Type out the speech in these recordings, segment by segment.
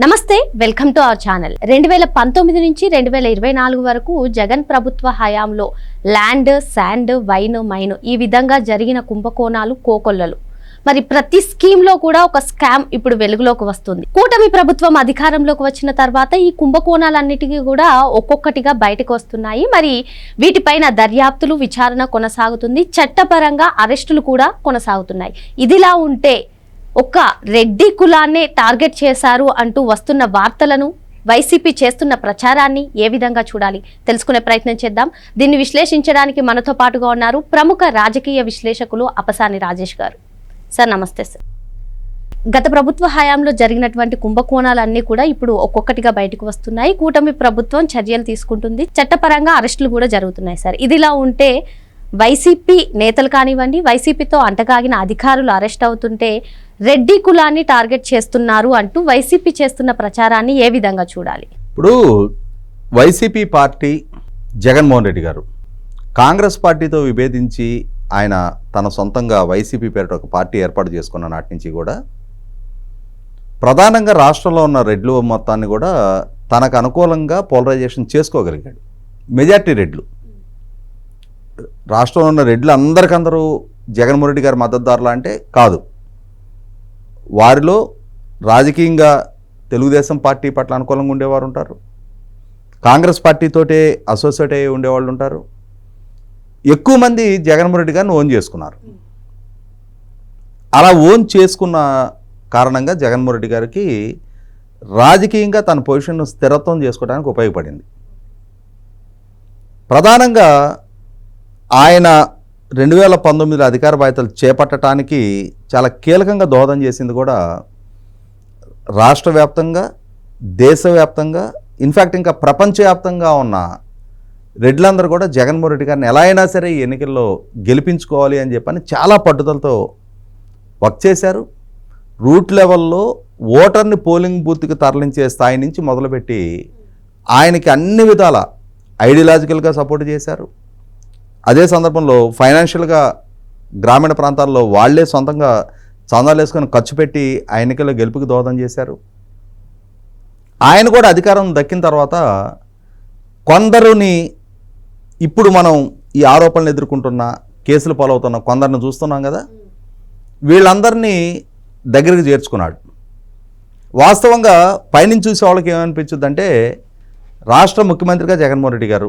నమస్తే welcome to our channel. రెండు వేల పంతొమ్మిది నుంచి రెండు వేల ఇరవై నాలుగు వరకు జగన్ ప్రభుత్వ హయాంలో ల్యాండ్ శాండ్ వైన్ మైన్ ఈ విధంగా జరిగిన కుంభకోణాలు కోకొల్లలు. మరి ప్రతి స్కీమ్లో కూడా ఒక స్కామ్ ఇప్పుడు వెలుగులోకి వస్తుంది. కూటమి ప్రభుత్వం అధికారంలోకి వచ్చిన తర్వాత ఈ కుంభకోణాలన్నిటికీ కూడా ఒక్కొక్కటిగా బయటకు వస్తున్నాయి. మరి వీటిపైన దర్యాప్తులు విచారణ కొనసాగుతుంది. చట్టపరంగా అరెస్టులు కూడా కొనసాగుతున్నాయి. ఇదిలా ఉంటే ఒక్క రెడ్డి కులాన్నే టార్గెట్ చేశారు అంటూ వస్తున్న వార్తలను వైసీపీ చేస్తున్న ప్రచారాన్ని ఏ విధంగా చూడాలి? తెలుసుకునే ప్రయత్నం చేద్దాం. దీన్ని విశ్లేషించడానికి మనతో పాటుగా ఉన్నారు ప్రముఖ రాజకీయ విశ్లేషకులు అపసాని రాజేష్ గారు. సార్ నమస్తే సార్. గత ప్రభుత్వ హయాంలో జరిగినటువంటి కుంభకోణాలన్నీ కూడా ఇప్పుడు ఒక్కొక్కటిగా బయటకు వస్తున్నాయి. కూటమి ప్రభుత్వం చర్యలు తీసుకుంటుంది. చట్టపరంగా అరెస్టులు కూడా జరుగుతున్నాయి సార్. ఇదిలా ఉంటే వైసీపీ నేతలు కానివ్వండి వైసీపీతో అంటగాగిన అధికారులు అరెస్ట్ అవుతుంటే రెడ్డి కులాన్ని టార్గెట్ చేస్తున్నారు అంటూ వైసీపీ చేస్తున్న ప్రచారాన్ని ఏ విధంగా చూడాలి? ఇప్పుడు వైసీపీ పార్టీ జగన్మోహన్ రెడ్డి గారు కాంగ్రెస్ పార్టీతో విభేదించి ఆయన తన సొంతంగా వైసీపీ పేరిట ఒక పార్టీ ఏర్పాటు చేసుకున్న నాటి నుంచి కూడా ప్రధానంగా రాష్ట్రంలో ఉన్న రెడ్లు మొత్తాన్ని కూడా తనకు అనుకూలంగా పోలరైజేషన్ చేసుకోగలిగాడు. మెజార్టీ రెడ్లు. రాష్ట్రంలో ఉన్న రెడ్లు అందరికందరూ జగన్మోహన్ రెడ్డి గారి మద్దతుదారులు అంటే కాదు. వారిలో రాజకీయంగా తెలుగుదేశం పార్టీ పట్ల అనుకూలంగా ఉండేవారు ఉంటారు. కాంగ్రెస్ పార్టీతోటే అసోసియేట్ అయ్యి ఉండేవాళ్ళు ఉంటారు. ఎక్కువ మంది జగన్మోహన్ రెడ్డి గారిని ఓన్ చేసుకున్నారు. అలా ఓన్ చేసుకున్న కారణంగా జగన్మోహన్ రెడ్డి గారికి రాజకీయంగా తన పొజిషన్ను స్థిరత్వం చేసుకోవడానికి ఉపయోగపడింది. ప్రధానంగా ఆయన రెండు వేల పంతొమ్మిదిలో అధికార బాధ్యతలు చేపట్టడానికి చాలా కీలకంగా దోహదం చేసింది కూడా రాష్ట్ర వ్యాప్తంగా దేశవ్యాప్తంగా ఇన్ఫ్యాక్ట్ ఇంకా ప్రపంచవ్యాప్తంగా ఉన్న రెడ్లందరూ కూడా జగన్మోహన్ రెడ్డి గారిని ఎలా అయినా సరే ఈ ఎన్నికల్లో గెలిపించుకోవాలి అని చెప్పని చాలా పట్టుదలతో వర్క్ చేశారు. రూట్ లెవెల్లో ఓటర్ని పోలింగ్ బూత్కి తరలించే స్థాయి నుంచి మొదలుపెట్టి ఆయనకి అన్ని విధాల ఐడియాలజికల్గా సపోర్ట్ చేశారు. అదే సందర్భంలో ఫైనాన్షియల్గా గ్రామీణ ప్రాంతాల్లో వాళ్ళే సొంతంగా చందాలు వేసుకొని ఖర్చు పెట్టి ఆ ఎన్నికల్లో గెలుపుకి దోహదం చేశారు. ఆయన కూడా అధికారం దక్కిన తర్వాత కొందరుని ఇప్పుడు మనం ఈ ఆరోపణలు ఎదుర్కొంటున్న కేసులు పాలవుతున్న కొందరిని చూస్తున్నాం కదా? వీళ్ళందరినీ దగ్గరికి చేర్చుకున్నాడు. వాస్తవంగా పైనుంచి చూసే వాళ్ళకి ఏమనిపించుద్దంటే రాష్ట్ర ముఖ్యమంత్రిగా జగన్మోహన్ రెడ్డి గారు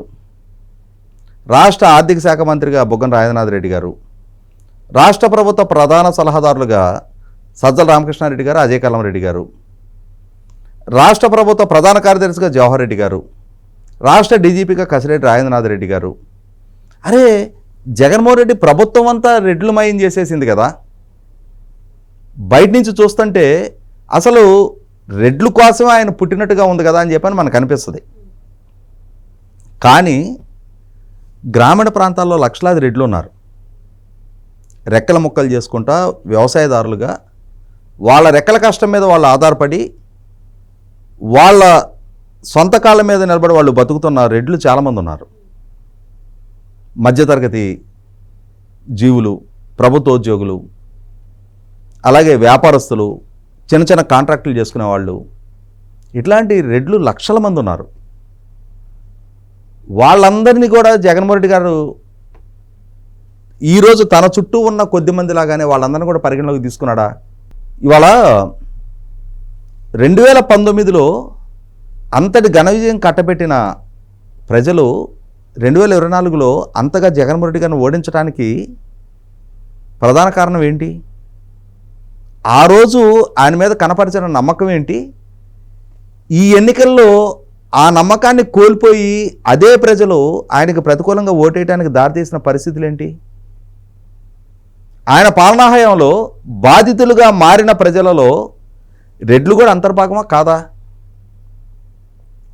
రాష్ట్ర ఆర్థిక శాఖ మంత్రిగా బుగ్గన రాజేంద్రనాథ్ రెడ్డి గారు రాష్ట్ర ప్రభుత్వ ప్రధాన సలహాదారులుగా సజ్జల రామకృష్ణారెడ్డి గారు అజయ్ కల్లం రెడ్డి గారు రాష్ట్ర ప్రభుత్వ ప్రధాన కార్యదర్శిగా జవహర్ రెడ్డి గారు రాష్ట్ర డీజీపీగా కసిరెడ్డి రాజేంద్రనాథ్ రెడ్డి గారు. అరే జగన్మోహన్ రెడ్డి ప్రభుత్వం అంతా రెడ్లు మయం చేసేసింది కదా. బయట నుంచి చూస్తుంటే అసలు రెడ్లు కోసం ఆయన పుట్టినట్టుగా ఉంది కదా అని చెప్పని మనకు అనిపిస్తుంది. కానీ గ్రామీణ ప్రాంతాల్లో లక్షలాది రెడ్లు ఉన్నారు. రెక్కల ముక్కలు చేసుకుంటా వ్యవసాయదారులుగా వాళ్ళ రెక్కల కష్టం మీద వాళ్ళు ఆధారపడి వాళ్ళ సొంత కాళ్ళ మీద నిలబడి వాళ్ళు బతుకుతున్న రెడ్లు చాలామంది ఉన్నారు. మధ్యతరగతి జీవులు ప్రభుత్వ ఉద్యోగులు అలాగే వ్యాపారస్తులు చిన్న చిన్న కాంట్రాక్టులు చేసుకునే వాళ్ళు. ఇట్లాంటి రెడ్లు లక్షల మంది ఉన్నారు. వాళ్ళందరినీ కూడా జగన్మోహన్ రెడ్డి గారు ఈరోజు తన చుట్టూ ఉన్న కొద్ది మంది లాగానే వాళ్ళందరినీ కూడా పరిగణలోకి తీసుకున్నాడా? ఇవాళ రెండు వేల పంతొమ్మిదిలో అంతటి ఘన విజయం కట్టబెట్టిన ప్రజలు రెండు వేల ఇరవై నాలుగులో అంతగా జగన్మోహన్ రెడ్డి గారిని ఓడించడానికి ప్రధాన కారణం ఏంటి? ఆ రోజు ఆయన మీద కనపరిచిన నమ్మకం ఏంటి? ఈ ఎన్నికల్లో ఆ నమ్మకాన్ని కోల్పోయి అదే ప్రజలు ఆయనకు ప్రతికూలంగా ఓటేయడానికి దారితీసిన పరిస్థితులు ఏంటి ఆయన పాలనాహయంలో బాధితులుగా మారిన ప్రజలలో రెడ్లు కూడా అంతర్భాగమా? కాదా?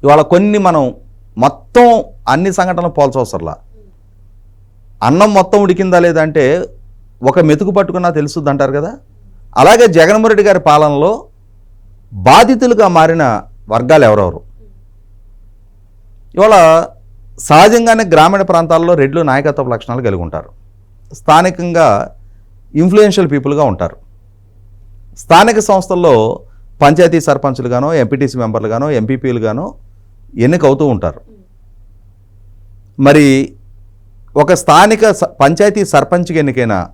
ఇవాళ కొన్ని మనం మొత్తం అన్ని సంఘటనలు పోల్చవసరలా అన్నం మొత్తం ఉడికిందా లేదంటే ఒక మెతుకు పట్టుకున్నా తెలుస్తుంది అంటారు కదా? అలాగే జగన్మోహన్ రెడ్డి గారి పాలనలో బాధితులుగా మారిన వర్గాలు ఎవరెవరు? ఇవాళ సహజంగానే గ్రామీణ ప్రాంతాల్లో రెడ్లు నాయకత్వ లక్షణాలు కలిగి ఉంటారు. స్థానికంగా ఇన్ఫ్లుయెన్షియల్ పీపుల్గా ఉంటారు. స్థానిక సంస్థల్లో పంచాయతీ సర్పంచులుగానో ఎంపీటీసీ మెంబర్లుగానో ఎంపీపీలుగానో ఎన్నికవుతూ ఉంటారు. మరి ఒక స్థానిక స- పంచాయతీ సర్పంచ్కి ఎన్నికైన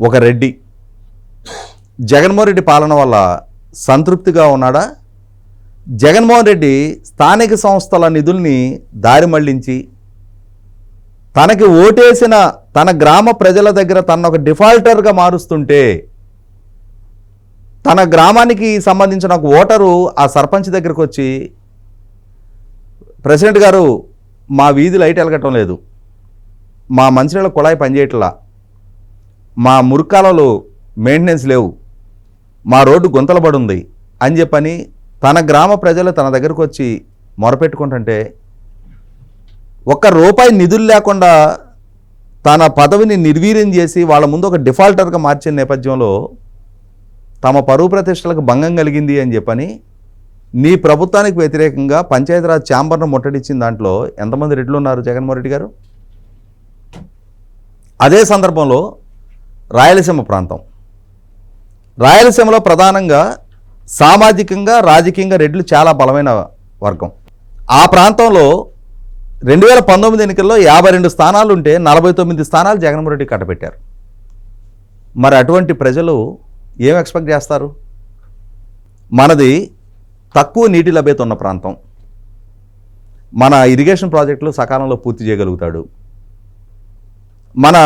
ఒక రెడ్డి జగన్మోహన్ రెడ్డి పాలన వల్ల సంతృప్తిగా ఉన్నాడా? జగన్మోహన్ రెడ్డి స్థానిక సంస్థల నిధుల్ని దారి మళ్ళించి తనకి ఓటేసిన తన గ్రామ ప్రజల దగ్గర తన ఒక డిఫాల్టర్గా మారుస్తుంటే తన గ్రామానికి సంబంధించిన ఒక ఓటరు ఆ సర్పంచ్ దగ్గరకు వచ్చి ప్రెసిడెంట్ గారు మా వీధి లైట్ వెలగటం లేదు. మా మంచినీళ్ళ కుళాయి పనిచేయట్లా. మా మురికాలలో మెయింటెనెన్స్ లేవు. మా రోడ్డు గుంతలు పడుంది అని చెప్పని తన గ్రామ ప్రజలు తన దగ్గరకు వచ్చి మొరపెట్టుకుంటుంటే ఒక్క రూపాయి నిధులు లేకుండా తన పదవిని నిర్వీర్యం చేసి వాళ్ళ ముందు ఒక డిఫాల్టర్గా మార్చిన నేపథ్యంలో తమ పరువు ప్రతిష్టలకు భంగం కలిగింది అని చెప్పని నీ ప్రభుత్వానికి వ్యతిరేకంగా పంచాయతీరాజ్ ఛాంబర్ను ముట్టడిచ్చిన దాంట్లో ఎంతమంది రెడ్లు ఉన్నారు జగన్మోహన్ రెడ్డి గారు? అదే సందర్భంలో రాయలసీమ ప్రాంతం. రాయలసీమలో ప్రధానంగా సామాజికంగా రాజకీయంగా రెడ్లు చాలా బలమైన వర్గం. ఆ ప్రాంతంలో రెండు వేల పంతొమ్మిది ఎన్నికల్లో యాభై రెండు స్థానాలు ఉంటే నలభై తొమ్మిది స్థానాలు జగన్మోహన్ రెడ్డి కట్టబెట్టారు. మరి అటువంటి ప్రజలు ఏం ఎక్స్పెక్ట్ చేస్తారు? మనది తక్కువ నీటి లభ్యత ఉన్న ప్రాంతం. మన ఇరిగేషన్ ప్రాజెక్టులు సకాలంలో పూర్తి చేయగలుగుతాడు. మన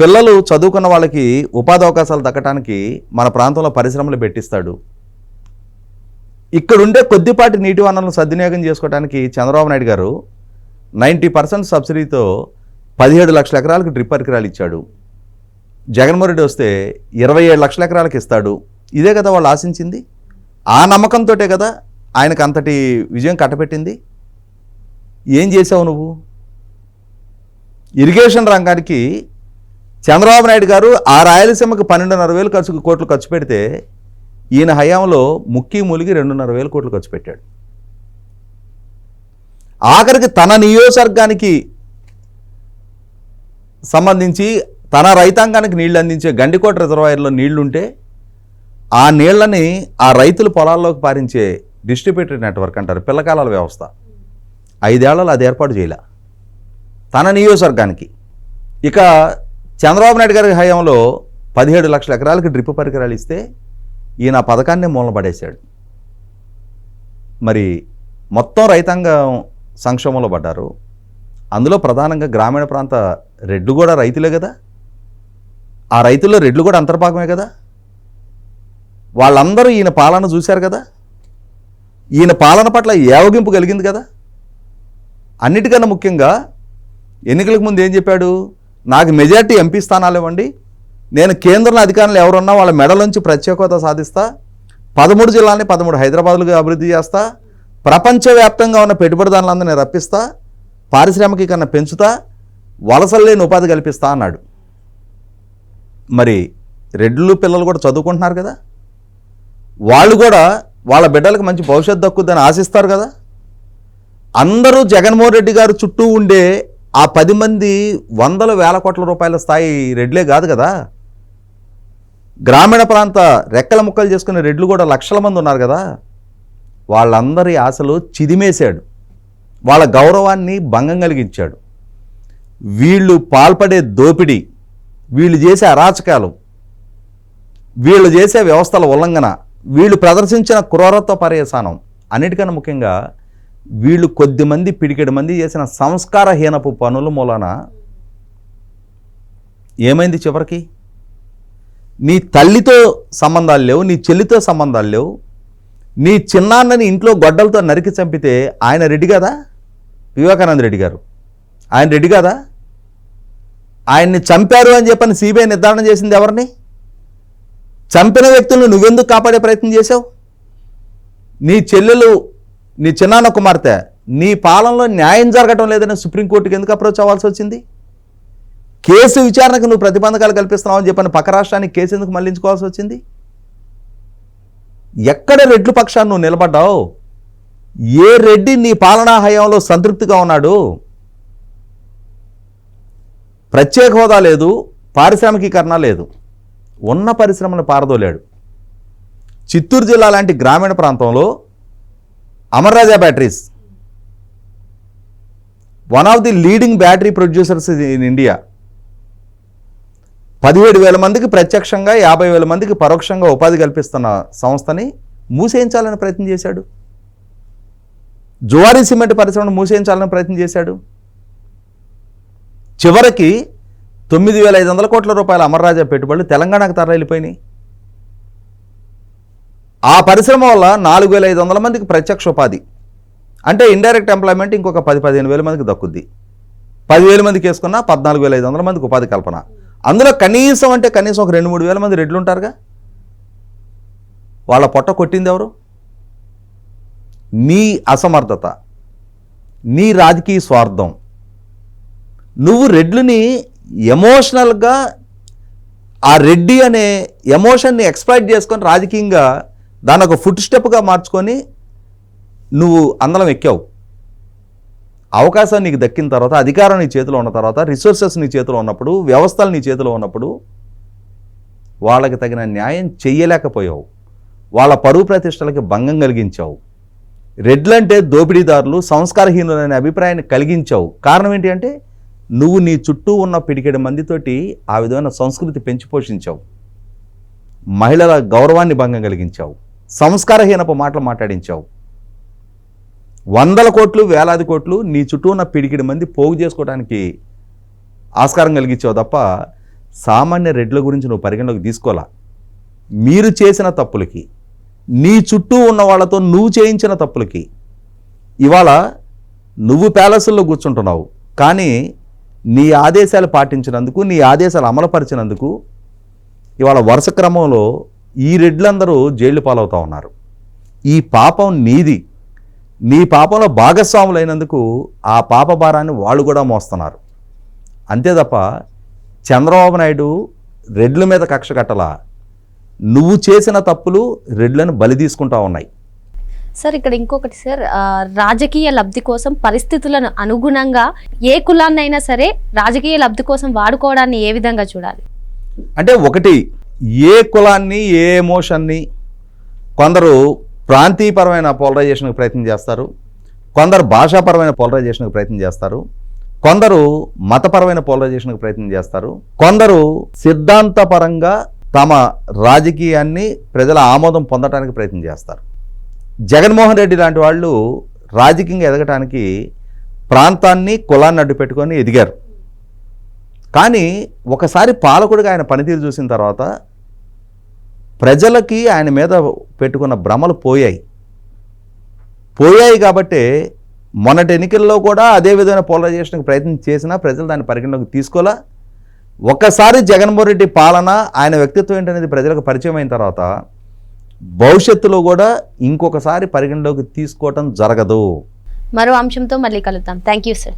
పిల్లలు చదువుకున్న వాళ్ళకి ఉపాధి అవకాశాలు దక్కడానికి మన ప్రాంతంలో పరిశ్రమలు పెట్టిస్తాడు. ఇక్కడుండే కొద్దిపాటి నీటి వనరులను సద్వినియోగం చేసుకోవడానికి చంద్రబాబు నాయుడు గారు నైంటీ పర్సెంట్ సబ్సిడీతో పదిహేడు లక్షల ఎకరాలకు డ్రిప్ పరికరాలు ఇచ్చాడు. జగన్మోహన్ రెడ్డి వస్తే ఇరవై ఏడు లక్షల ఎకరాలకు ఇస్తాడు. ఇదే కదా వాళ్ళు ఆశించింది? ఆ నమ్మకంతో కదా ఆయనకు అంతటి విజయం కట్టబెట్టింది? ఏం చేసావు నువ్వు? ఇరిగేషన్ రంగానికి చంద్రబాబు నాయుడు గారు ఆ రాయలసీమకు పన్నెండున్నర వేలు ఖర్చు కోట్లు ఖర్చు పెడితే ఈయన హయాంలో ముక్కి మూలిగి రెండున్నర వేల కోట్లు ఖర్చు పెట్టాడు. ఆఖరికి తన నియోజకవర్గానికి సంబంధించి తన రైతాంగానికి నీళ్ళు అందించే గండికోట రిజర్వాయర్లో నీళ్ళుంటే ఆ నీళ్ళని ఆ రైతుల పొలాల్లోకి పారించే డిస్ట్రిబ్యూటెడ్ నెట్వర్క్ అంటారు పిల్లకాలాల వ్యవస్థ. ఐదేళ్ళలో అది ఏర్పాటు చేయలే. తన నియోజకవర్గానికి. ఇక చంద్రబాబు నాయుడు గారి హయాంలో పదిహేడు లక్షల ఎకరాలకి డ్రిప్ పరికరాలు ఇస్తే ఈయన ఆ పథకాన్ని మూలన పడేశాడు మరి మొత్తం రైతాంగం సంక్షోభంలో పడ్డారు. అందులో ప్రధానంగా గ్రామీణ ప్రాంత రెడ్లు కూడా రైతులే కదా? ఆ రైతుల్లో రెడ్లు కూడా అంతర్భాగమే కదా? వాళ్ళందరూ ఈయన పాలన చూశారు కదా? ఈయన పాలన పట్ల ఏవగింపు కలిగింది కదా? అన్నిటికన్నా ముఖ్యంగా ఎన్నికలకు ముందు ఏం చెప్పాడు? నాకు మెజార్టీ ఎంపీ స్థానాలు ఇవ్వండి నేను కేంద్రంలో అధికారులు ఎవరున్నా వాళ్ళ మెడలోంచి నుంచి ప్రత్యేకత సాధిస్తా పదమూడు జిల్లాలని పదమూడు హైదరాబాద్లుగా అభివృద్ధి చేస్తా ప్రపంచవ్యాప్తంగా ఉన్న పెట్టుబడిదారులందరినీ రప్పిస్తా పారిశ్రామికీకరణ పెంచుతా వలసలు లేని ఉపాధి కల్పిస్తా అన్నాడు. మరి రెడ్లు పిల్లలు కూడా చదువుకుంటున్నారు కదా? వాళ్ళు కూడా వాళ్ళ బిడ్డలకు మంచి భవిష్యత్తు దక్కుద్దని ఆశిస్తారు కదా? అందరూ జగన్మోహన్ రెడ్డి గారు చుట్టూ ఉండే ఆ పది మంది వందల వేల కోట్ల రూపాయల స్థాయి రెడ్లే కాదు కదా? గ్రామీణ ప్రాంత రెక్కల ముక్కలు చేసుకునే రెడ్లు కూడా లక్షల మంది ఉన్నారు కదా. వాళ్ళందరి ఆశలు చిదిమేశాడు. వాళ్ళ గౌరవాన్ని భంగం కలిగించాడు. వీళ్ళు పాల్పడే దోపిడీ వీళ్ళు చేసే అరాచకాలు వీళ్ళు చేసే వ్యవస్థల ఉల్లంఘన వీళ్ళు ప్రదర్శించిన క్రూరత్వ పర్యసానం అన్నిటికన్నా ముఖ్యంగా వీళ్ళు కొద్దిమంది పిడికెడు మంది చేసిన సంస్కారహీనపు పనుల మూలన ఏమైంది చివరికి? నీ తల్లితో సంబంధాలు లేవు నీ చెల్లితో సంబంధాలు లేవు. నీ చిన్నాన్నని ఇంట్లో గొడ్డలతో నరికి చంపితే ఆయన రెడ్డి కదా? వివేకానంద రెడ్డి గారు. ఆయన రెడ్డి కదా? ఆయన్ని చంపారు అని చెప్పని సిబిఐ నిర్ధారణ చేసింది ఎవరిని? చంపిన వ్యక్తులను నువ్వెందుకు కాపాడే ప్రయత్నం చేసావు నీ చెల్లెలు నీ చిన్నాన్న కుమార్తె నీ పాలనలో న్యాయం జరగటం లేదని సుప్రీంకోర్టుకి ఎందుకు అప్రోచ్ అవ్వాల్సి వచ్చింది? కేసు విచారణకు నువ్వు ప్రతిబంధకాలు కల్పిస్తున్నావు అని చెప్పని పక్క రాష్ట్రానికి కేసు ఎందుకు మళ్ళించుకోవాల్సి వచ్చింది? ఎక్కడ రెడ్లు పక్షాన్ని నువ్వు నిలబడ్డావు? ఏ రెడ్డి నీ పాలనా హయాంలో సంతృప్తిగా ఉన్నాడు? ప్రత్యేక హోదా లేదు పారిశ్రామికీకరణ లేదు. ఉన్న పరిశ్రమను పారదోలాడు. చిత్తూరు జిల్లా లాంటి గ్రామీణ ప్రాంతంలో Amara Raja batteries one of the leading battery producers in India. పదిహేడు వేల మందికి ప్రత్యక్షంగా యాభై వేల మందికి పరోక్షంగా ఉపాధి కల్పిస్తున్న సంస్థని మూసేయించాలని ప్రయత్నం చేశాడు. జువారీ సిమెంట్ పరిశ్రమను మూసేయించాలని ప్రయత్నం చేశాడు. చివరికి తొమ్మిది వేల ఐదు వందల కోట్ల రూపాయల అమర్రాజా పెట్టుబడులు తెలంగాణకు తరలిపోయినాయి. ఆ పరిశ్రమ వల్ల నాలుగు వేల ఐదు వందల మందికి ప్రత్యక్ష ఉపాధి. అంటే ఇండైరెక్ట్ ఎంప్లాయ్మెంట్ ఇంకొక పది పదిహేను వేల మందికి దక్కుద్ది. పదివేల మందికి వేసుకున్నా పద్నాలుగు వేల ఐదు వందల మందికి ఉపాధి కల్పన. అందులో కనీసం అంటే కనీసం ఒక రెండు మూడు వేల మంది రెడ్లు ఉంటారుగా? వాళ్ళ పొట్ట కొట్టింది ఎవరు? నీ అసమర్థత నీ రాజకీయ స్వార్థం. నువ్వు రెడ్లని ఎమోషనల్గా ఆ రెడ్డి అనే ఎమోషన్ని ఎక్స్ప్లైట్ చేసుకొని రాజకీయంగా దాని ఒక ఫుట్ స్టెప్గా మార్చుకొని నువ్వు అందలం ఎక్కావు. అవకాశం నీకు దక్కిన తర్వాత అధికారం నీ చేతిలో ఉన్న తర్వాత రిసోర్సెస్ నీ చేతిలో ఉన్నప్పుడు వ్యవస్థలు నీ చేతిలో ఉన్నప్పుడు వాళ్ళకి తగిన న్యాయం చెయ్యలేకపోయావు. వాళ్ళ పరువు ప్రతిష్టలకి భంగం కలిగించావు. రెడ్లంటే దోపిడీదారులు సంస్కారహీనులనే అభిప్రాయాన్ని కలిగించావు. కారణం ఏంటి అంటే నువ్వు నీ చుట్టూ ఉన్న పిడికెడు మందితోటి ఆ విధమైన సంస్కృతి పెంచి పోషించావు. మహిళల గౌరవాన్ని భంగం కలిగించావు. సంస్కారహీనపు మాటలు మాట్లాడించావు. వందల కోట్లు వేలాది కోట్లు నీ చుట్టూ ఉన్న పిడికిడి మంది పోగు చేసుకోవడానికి ఆస్కారం కలిగించావు తప్ప సామాన్య రెడ్ల గురించి నువ్వు పరిగణలోకి తీసుకోవాలా? మీరు చేసిన తప్పులకి నీ చుట్టూ ఉన్న వాళ్ళతో నువ్వు చేయించిన తప్పులకి ఇవాళ నువ్వు ప్యాలెస్లో కూర్చుంటున్నావు కానీ నీ ఆదేశాలు పాటించినందుకు నీ ఆదేశాలు అమలుపరిచినందుకు ఇవాళ వరుస క్రమంలో ఈ రెడ్లందరూ జైలు పాలవుతూ ఉన్నారు. ఈ పాపం నీది. నీ పాపంలో భాగస్వాములైనందుకు ఆ పాప భారాన్ని వాళ్ళు కూడా మోస్తున్నారు. అంతే తప్ప చంద్రబాబు నాయుడు రెడ్ల మీద కక్ష కట్టలా. నువ్వు చేసిన తప్పులు రెడ్లను బలి తీసుకుంటా ఉన్నాయి. సార్ ఇక్కడ ఇంకొకటి సార్ రాజకీయ లబ్ధి కోసం పరిస్థితులను అనుగుణంగా ఏ కులాన్నైనా సరే రాజకీయ లబ్ధి కోసం వాడుకోవడాన్ని ఏ విధంగా చూడాలి? అంటే ఒకటి ఏ కులాన్ని ఏ ఎమోషన్ని కొందరు ప్రాంతీయపరమైన పోలరైజేషన్కి ప్రయత్నం చేస్తారు. కొందరు భాషాపరమైన పోలరైజేషన్కి ప్రయత్నం చేస్తారు. కొందరు మతపరమైన పోలరైజేషన్కి ప్రయత్నం చేస్తారు. కొందరు సిద్ధాంతపరంగా తమ రాజకీయాన్ని ప్రజల ఆమోదం పొందడానికి ప్రయత్నం చేస్తారు. జగన్మోహన్ రెడ్డి లాంటి వాళ్ళు రాజకీయంగా ఎదగటానికి ప్రాంతాన్ని కులాన్ని అడ్డు పెట్టుకొని ఎదిగారు. కానీ ఒకసారి పాలకుడిగా ఆయన పనితీరు చూసిన తర్వాత ప్రజలకి ఆయన మీద పెట్టుకున్న భ్రమలు పోయాయి. పోయాయి కాబట్టే మొన్నటి ఎన్నికల్లో కూడా అదే విధమైన పోలరైజేషన్కి ప్రయత్నం చేసినా ప్రజలు దాన్ని పరిగణలోకి తీసుకోలే. ఒక్కసారి జగన్మోహన్ రెడ్డి పాలన ఆయన వ్యక్తిత్వం ఏంటనేది ప్రజలకు పరిచయం అయిన తర్వాత భవిష్యత్తులో కూడా ఇంకొకసారి పరిగణలోకి తీసుకోవటం జరగదు. మరో అంశంతో మళ్ళీ కలుద్దాం. Thank you sir.